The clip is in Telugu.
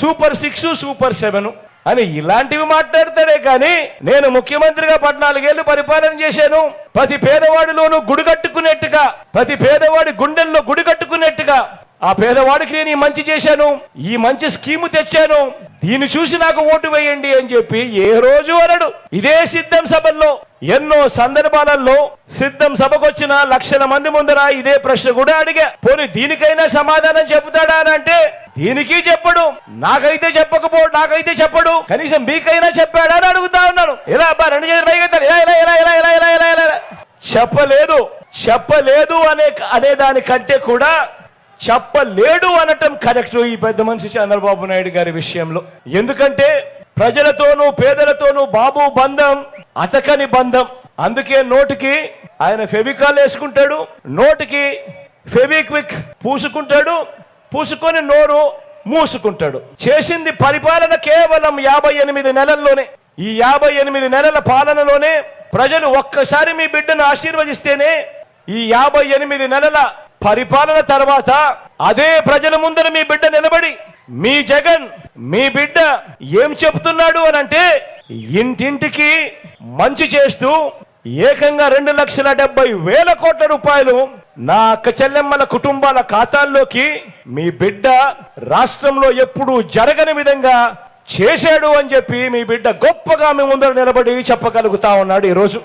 సూపర్ సిక్స్ సూపర్ సెవెన్ అని ఇలాంటివి మాట్లాడతాడే కానీ నేను ముఖ్యమంత్రిగా పద్నాలుగేళ్ళు పరిపాలన చేశాను. ప్రతి పేదవాడిలోనూ గుడి కట్టుకునేట్టుగా ప్రతి పేదవాడి గుండెల్లో గుడి కట్టుకునేట్టుగా ఆ పేదవాడికి నేను ఈ మంచి చేశాను. ఈ మంచి స్కీము తెచ్చాను. దీన్ని చూసి నాకు ఓటు వేయండి అని చెప్పి ఏ రోజు అనడు. ఇదే సిద్ధం సభల్లో ఎన్నో సందర్భాలలో సిద్ధం సభకొచ్చిన లక్షల మంది ముందర ఇదే ప్రశ్న కూడా అడిగా. పోనీ దీనికైనా సమాధానం చెబుతాడా అని అంటే దీనికి చెప్పడు నాకైతే చెప్పకపో నాకైతే చెప్పడు కనీసం మీకైనా చెప్పాడా అని అడుగుతా ఉన్నాను. ఇలా అబ్బా రెండు చేతులు పైకి ఇలా ఇలా ఇలా ఇలా ఇలా ఇలా ఇలా ఇలా ఇలా. చెప్పలేదు చెప్పలేదు అనే అనే దానికంటే కూడా చెప్పలేడు అనటం కరెక్ట్ ఈ పెద్ద మనిషి చంద్రబాబు నాయుడు గారి విషయంలో. ఎందుకంటే ప్రజలతోనూ పేదలతోనూ బాబు బంధం అతకని బంధం. అందుకే నోటికి ఆయన ఫెవికాల్ వేసుకుంటాడు నోటికి ఫెవిక్విక్ పూసుకుంటాడు పూసుకొని నోరు మూసుకుంటాడు. చేసింది పరిపాలన కేవలం యాభై ఎనిమిది నెలల్లోనే. ఈ యాభై ఎనిమిది నెలల పాలనలోనే ప్రజలు ఒక్కసారి మీ బిడ్డను ఆశీర్వదిస్తేనే ఈ యాభై ఎనిమిది నెలల పరిపాలన తర్వాత అదే ప్రజల ముందర మీ బిడ్డ నిలబడి మీ జగన్ మీ బిడ్డ ఏం చెప్తున్నాడు అని అంటే ఇంటింటికి మంచి చేస్తూ ఏకంగా రెండు లక్షల డెబ్బై వేల కోట్ల రూపాయలు నా అక్క చెల్లెమ్మల కుటుంబాల ఖాతాల్లోకి మీ బిడ్డ రాష్ట్రంలో ఎప్పుడూ జరగని విధంగా చేశాడు అని చెప్పి మీ బిడ్డ గొప్పగా మీ ముందర నిలబడి చెప్పగలుగుతా ఉన్నాడు ఈరోజు.